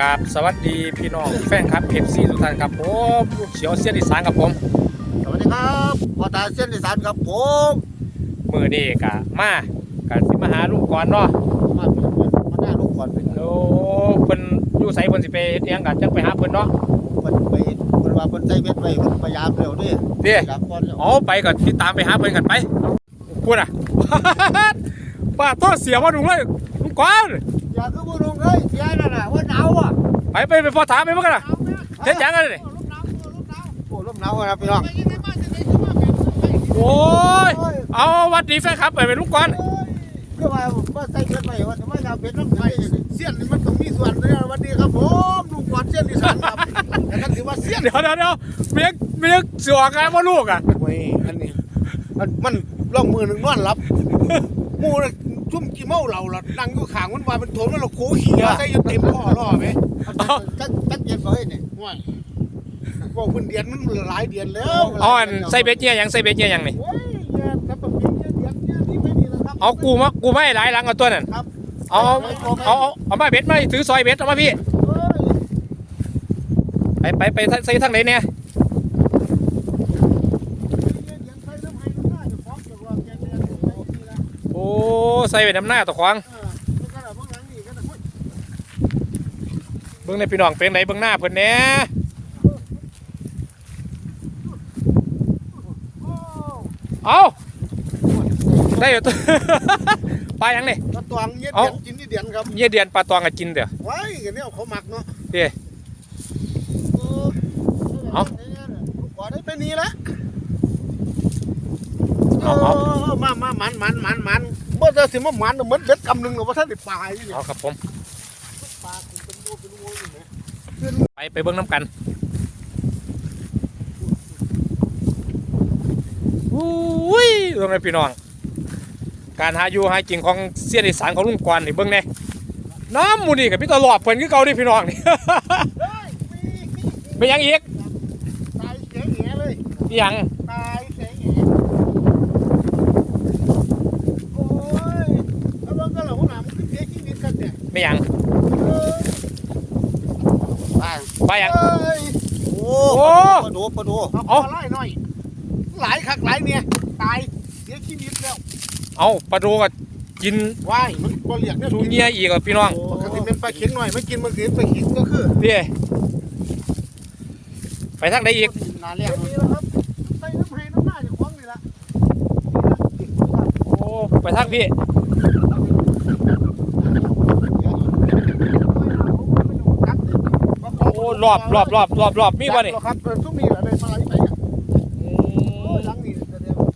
กราบสวัสดีพี่น้องแฟนครับเพจซีทุกท่านครับผมลูกเขียวเสียนอีสานครับผมสวัสดีครับพ่อตาเส้นอีสานครับผมมือนี้กะมากันสิมาหาลุงก่อนเนาะมาเป็นเพื่อนมาหน้าลูกก่อนเป็นโอ้เพิ่นอยู่ไสเพิ่นสิไปเฮ็ดหยังกันจังไปหาเพิ่นเนาะเพิ่นไปเพิ่นว่าเพิ่นใส่เม็ดไว้เพิ่นพยายามเร็วดิเด้ครับก่อนแล้วเอาไปก่อนที่ตามไปหาเพิ่นกันไปพูดอะ ป้าโทษเสียว่าลุงเลยลุงก่อน อย่าคือบ่ลงเลยเสียนั่นน่ะว่าหนาวอะไปไปไปพอถามไปเบิ่งกันนะเฮ็ดยังกันนี่โอ้ลมหนาวครับพี่น้องโอ้ยเอาวัดดีแฟนครับไปเป็นลุงก่อนคือว่าว่าใส่เม็ดไว้ว่าทำไมเราเป็นน้ำไทยเสี้ยนนี่มันต้องมีส่วนเลยวัสดีครับผมลูกก่อนเสี้ยนอีสานครับแต่ก็ถือว่าเสี้ยนเดี๋ยวเดี๋ยวเดี๋ยวเมียเมียเสือกไงว่าลูกอะโอ้ยอันนี้มันมันล่องมือหนึ่งนอนหลับหมู น่ะซุ่มกี่เมาเราละนั่งอยู่ข้างมันว่าเป็นโถนว่าเราโคขี้ใส่จนเต็มข้อล่อไหมจักจักเย็นบ่เฮ้ยนี่ว่าบอกเพิ่นเดือนมันหลายเดือนแล้วเอาอันใส่เบ็ดเงี้ยหยังใส่เบ็ดเงี้ยหยังนี่โอ้ยเนี่ยถ้าแบบนี้เดือนเดือนนี่ไม่ดีแล้วครับเอากูมากูไม่หลายหลังเอาตัวนั่นครับเอาเอาเอาเอามาเบ็ดมาถือซอยเบ็ดเอามาพี่เอ้ยไปไปไปใส่ทางไหนเนี่ย เดือนใส่น้ำให้น้ำหน้าจะฟ้องจะว่าแกเดือนนี่ละ โอ้ ใส่ไปน้ำหน้าตะขวางเออมันก็แบบเบื้องหลังนี่ก็แต่โอ้ยเบิ่งในพี่น้องเป็นไหนเบิ่งหน้าเพิ่นแหน่โอ้เอาได้อยู่ตัวปลาหยังนี่กระตวงเย็ดเอ้าเดือนกินนี่เดือนครับเยี่ยเดือนปลาตองกับกินเด้อไว้กันเนี่ยเขาหมักเนาะเด้เออเอ้าก่อนได้ไปนี่ละเอาเอามามามันมันมันมัน เมื่อจะสิมามันเหมือนเด็ดกำหนึ่งหรอว่าท่านได้ปลายนี่เอาครับผมปลาคุณเป็นวัวเป็นวัวอยู่ไหมไปไปเบิ่งน้ำกันอุ้ยเบิ่งในพี่น้อง การหาอยู่หากินของเสียนอีสานของลุงกวนนี่เบิ่งแน่น้ำหมูนี่กับพี่ตลอดเพิ่นคือเก่าดิพี่น้องนี่เฮ้ยมีมีเป็นหยังอีกตายเสียแหงเลยอีหยังตายเสียแหงโอ้ยแล้วมันก็เหล่าหัวหน้ามันขึ้นเสียชีวิตกันเนี่ย ไม่หยังเอ้ยตายปลาหยังเอ้ยโอ้โอ้ปลาดูปลาดูเอาเอาไล่หน่อย หลายคักหลายเนี่ยตายเสียชีวิตแล้ว เอาปลาโดก็กินว่ายมันก็เรียกเนี่ยชูเงียอีกอะพี่น้องปกติเป็นปลาเข็งหน่อยไม่กินมันคือปลาเข็งก็คือเด้ไปทางใดอีกนาเรียกนี่แหละครับใส่น้ำให้น้ำหน้าจะคว้างนี่ละโอ้ไปทางพี่โอ้ รอบรอบรอบรอบรอบมีบ่นี่ครับเออทุกมีแหละได้มาไหลไปกันโอ้ยหลังนี่แสดงว่า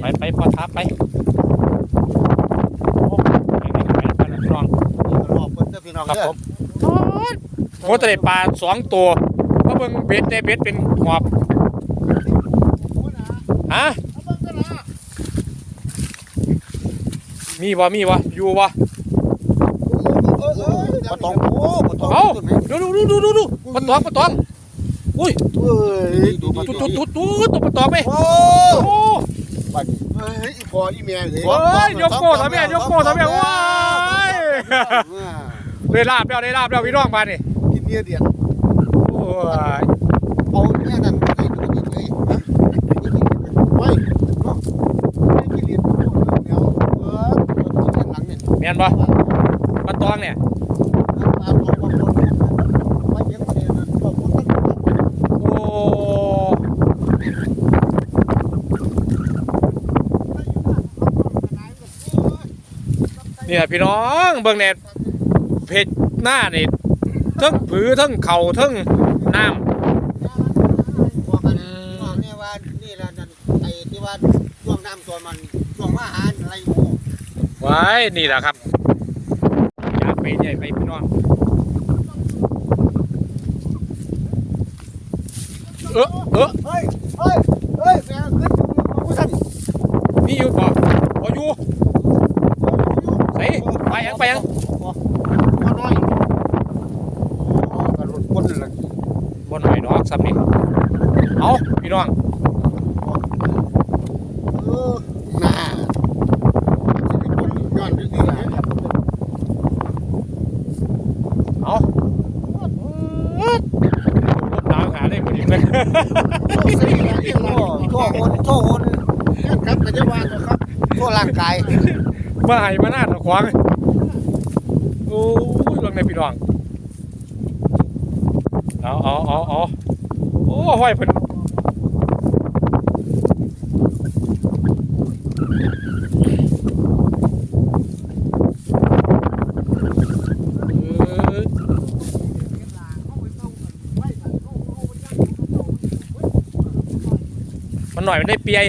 ไปไปพอทับไปโอ้ไปไปไปไปนะพี่น้องเป็นรอบเพิ่นเด้อพี่น้องครับเด้อผมโอ้แต่ได้ปลาสองตัวก็เบิ่งเบ็ดได้เบ็ดเป็นหอบโอ้ยนะฮะเอาเบิ่งกันนะมีบ่มีบ่อยู่บ่เออเออปลาตองโอ้ปลา ตองเอาตัวไหนดูดูดูดูดูดูปลาตองปลาตองอุ้ยเอ้ยดูปลาตุ๊ดตอตุ๊งดตุ๊ดตุ๊ดตุ๊ดปลาตองไหมโอ้โอ้ปันเฮ้ยอีพออีเมียเลยโอ้ยยกโป้ทำแม่ยกโป้ทำแม่ว้ายได้ลาบแล้วได้ลาบแล้วพี่น้องมานี่กินเมียเดียดโอ้ยเอาเนี่ยนั่นไปดูดิเฮ้ยฮะไว้เนาะไม่กินเดียดเดี๋ยวเออกินหลังเนี่ยแม่นบ่ปลาตองเนี่ย มาตองบางคนมาเย็นเดียดบางคนก็ โอ้ นี่แหละพี่น้องเบิ่งแน่เพจหน้านี่ทั้งผือทั้งเข่าทั้งน้บอกกันบอกเนี่ยว่านี่แหละนั่นไอ้ที่ว่าช่วงน้ำตัวมันช่วงอาหารอะไรหมูำไว้นี่แหละครับอยากไปใหญ่ไปพี่น้องเออเออเฮ้ยเฮ้ยเฮ้ยแฟนขึ้นผู้ท่านมีอยู่บ่บ่อยู่ ไปยังไปยังบนไอนน้อยดอกซ้ำนี่เอาพี่น้องเอน่าเอาตามหาได้พอเลยโอ้สิแล้โทษคนโทษคนนั่ครับก็จะว่าตัวครับโทษร่างกายมาให้มาหน้าตะควาง โอ้ยลงในพี่น้องเอาเอาเอาเอาโอ้ห้อยเพิ่นมันหน่อยมันได้เปียย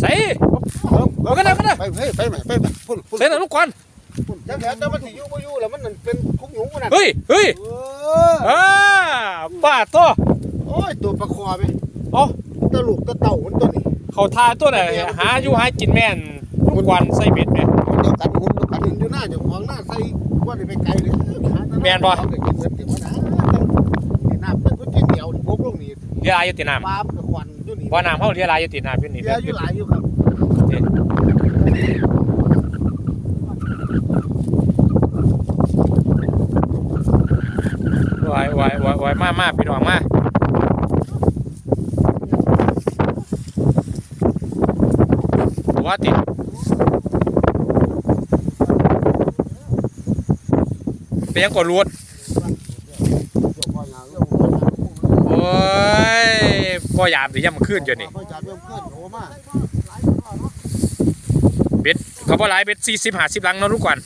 ใส่ เอากันนะกันนะไป เฮ้ยไปไหมไปไปพุ่นพุ่นใส่หน่อยลูกก่อนพุ่นจังแล้วแต่มันสิอยู่บ่อยู่แล้วมันนั่นเป็นคุกหนูมันน่ะเฮ้ยเฮ้ยเอออ่าป้าตัวโอ้ยตัวประคอไปเอ๋อตะลูกตะเต่ามันตัวนี้เขาทาตัวไหนหาอยู่หากินแม่นลูกกวนใส่เบ็ดแม่เดียวกันหุ่นเดียวกันเห็นอยู่หน้าเจ้าของหน้าใส่ว่าได้ไปไกลเลยเขาก็กินเงินเต็มนะนี่น้ำเป็นคนกินเดียวพวกลงนี่เรือลายอยู่ติดน้ปลากับควันอยู่นี่ำบ่อน้ำเขาเรือลายอยู่ติดน้ำอยู่นี่เยอะอยู่หลายอยู่ครับ วายวายวายวายมามาพี่น้องมาว่าติดเป็นยังกดรวดโอ้ยพ่อยามหรือย่ำขึ้นอยู่นี่โอ้มา เบ็ดเขาบ่หลายเบ็ดสี่สิบห้าสิบลังเนาะลูกกวน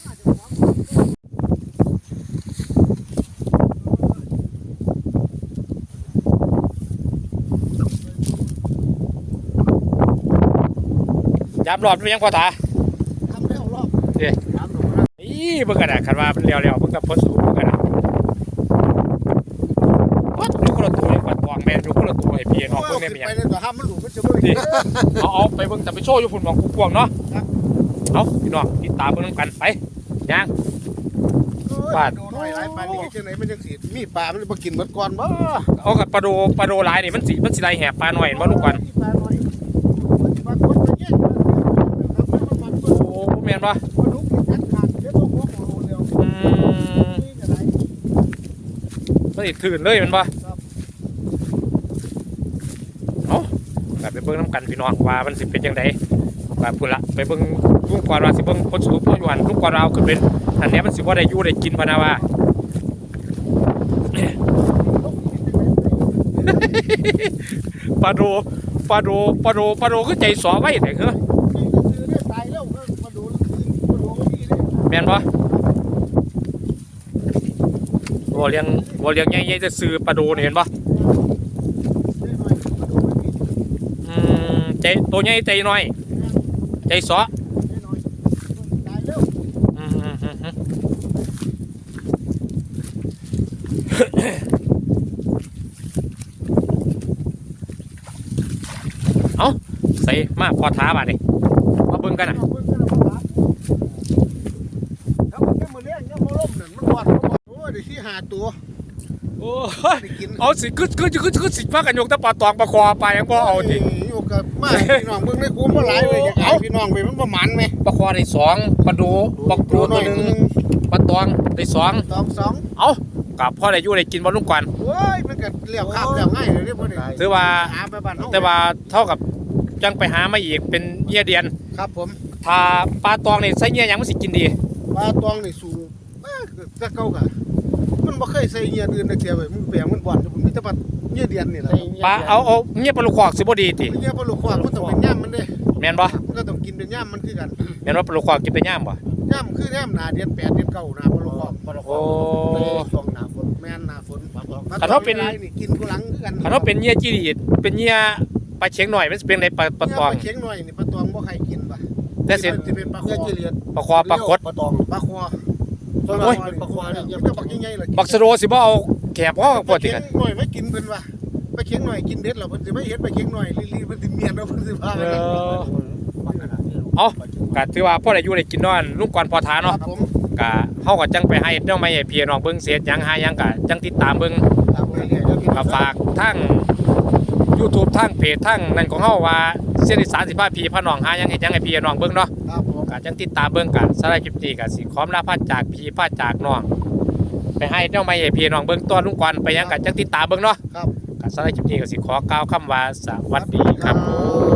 ยามรอบเป็นยังพอตาทำแล้วรอบเอ๊ะน้ำลงนะอีเบิ่งกันนะคันว่ามันเร็วๆเบิ่งกับพดสูงเบิ่งกันนะวัดดูคนละตัวไอ้กวนกวางแม่ดูคนละตัวไอ้พี่น้องเบิ่งได้ไหมไปยังในตัวห้ามมันหลุดมันจะไม่ดิได้เอาเอาไปเบิ่งแต่ไปโชว์อยู่ฝุ่นของกูกวางเนาะ เอาพี่น้องติดตามเบิ่งนำกันไปย่างปลาโดนหน่อยหลายปลานี่จังไหนมันจังสีมีปลา มันมากินหมดก่อนบ่เอากับปลาโดปลาโดหลายนี่มันสิมันสิได้แหบปลาหน่อยเห็นบ่ลูกกวนปลาหน่อยมันสิมาคนมาแย่งกันครับมันมันโอ้แม่นบ่มันลุกมันกัดขาดเดี๋ยวพวกพวกโอ้โหเร็วอืมนี่จะไหนมันสิถืนเลยแมันบ่ครับเอากลับไปเบิ่งนํกันพี่น้องว่ามันสิเป็นจังไดว่าพุ่นละไปเบิ่งลุ งกวนว่าสิเบิ่งคนสูงผู้ยู่หันลุงกวนเราขึ้นเป็นอันนี้มันสิบ่ได้ยู่ได้กินพนะว่าปลาโดปลาโดปลาโดปลาโดคือใจสอไว้แต่เหรอนี่ก็คือได้ตายแม่นบ่บ่เลี้ยงบ่เลี้ยงใหญ่ๆจะซื้อปลาโดเห็นบ่ไหน่อยมาดูนี่อืมใจตัวใหญ่ใจน้อย ใจสอ ได้หน่อยตายแล้ว อืมอืมอืมอืมเอาใส่มาพอท้าบาดนี่มาเบิ่งกันน่ะเอาเบิ่งกันเอาปลาถ้ามันแค่มือเลี้ยงเนี่ยมันล่มนั่นมันวอดมันวอดโอ้ยได้ที่หาตัวโอ้ยได้กินเอาสิคือคือคือคือสิพากันยกแตะปลาตองปลาคอปลายังบ่เอาติอยู่กับมาพี่น้องเบิ่งในกูมาหลายเลยอยากเอาพี่น้องไปมันประมาณไหมปลาคอได้สองปลาดูปลาโดหตัน่วอยหนึ่งนึงปลาตองได้สองสองสองเอากับพ่อได้อยู่ได้กินบ่ลุงกวนโอ้ยมันก็เลี้ยวข้ามเลี้ยวง่ายเลยเด้อพ่อนี่ถือว่าหาไปบ้านเฮาแต่ว่าเท่ากับ จังไปหามาอีกเป็นเยี่ยเดียน ครับผมถ้าปลาตองนี่ใส่เยี่ยหยังมันสิกินดี ปลาตองนี่สูงมากแต่เก่ากะมันบ่เคยใส่เงียอื่นตะเกียบไว้มันแปลงมันบ่อนผมมีแต่ปลาเงียเดียนนี่แหละปลาเอาเอาเงียบปลาลูกคอกสิบ่ดีติเงียปลาลูกควางมันต้องเป็นย่ามมันเด้แม่นบ่มันก็ต้องกินเป็นย่ามมันคือกันแม่นว่าปลาลูกคอกกินได้ย่ามบ่ย่ามคือย่ามหนาเดือนแปดเดือนเก้าหนาปลาลูกควางปลาลูกควาโอ้งช่วงหนาฝนแม่นหนาฝนปลาตองคันว่าเป็นนี่กินกูหลังคือกันคันว่าเป็นเยี่ยจีดีเป็นเยี่ย ปลาเชียงหน่อยมันสิเป็นได้ปลาปลาตองเนี่ยปลาเข็งหน่อยนี่ปลาตองบ่ใครกินป่ะแต่สิมันจะเป็นปลาคอปลาคอปลากด ปลาตองปลาคอส่วนโอ้มายกเป็นปลาควายเนี่ยมันจะปักใหญ่ๆล่ะบักสะโดสิบ่เอาแขบพ่อกับปวดติปกัลานเข็งหน่อยไม่กินเพิ่นว่ะปลาเข็งหน่อยกินเด็ดแล้วเพิ่นสิไม่เฮ็ดปลาเข็งหน่อยลีๆเพิ่นสิเมียนแล้วเพิ่นสิพาเอไปนะอก็ถือว่าพ่อได้อยู่ได้กินเนอนลุงกวนพอทาคเนาะรับผมก็เฮาก็จังไปให้เจ้าไม่ให้พี่น้องเบิ่งเสียหยังหาหยังก็จังติดตามเบิ่ง ตามไปเรื่อยๆแล้วพี่น้ก็องฝากทั้ง YouTube ทางเพจทางนั่นของเฮาว่าเสียงอีสานสิพาพี่พาน้องหาหยังเฮ็ดหยังให้พี่น้องเบิ่งเนาะครับผมก็จังติดตามเบิ่งกันสำหรับคลิปนี้ก็สิขอลาพาจากพี่พาจากน้องไปให้เจ้าไม่ให้พี่น้องเบิ่งตัวลุงกวนไปหยังก็จังติดตามเบิ่งเนาะครับ ก็สำหรับคลิปนี้ก็สิขอกล่าวคำว่าสวัสดีครับผม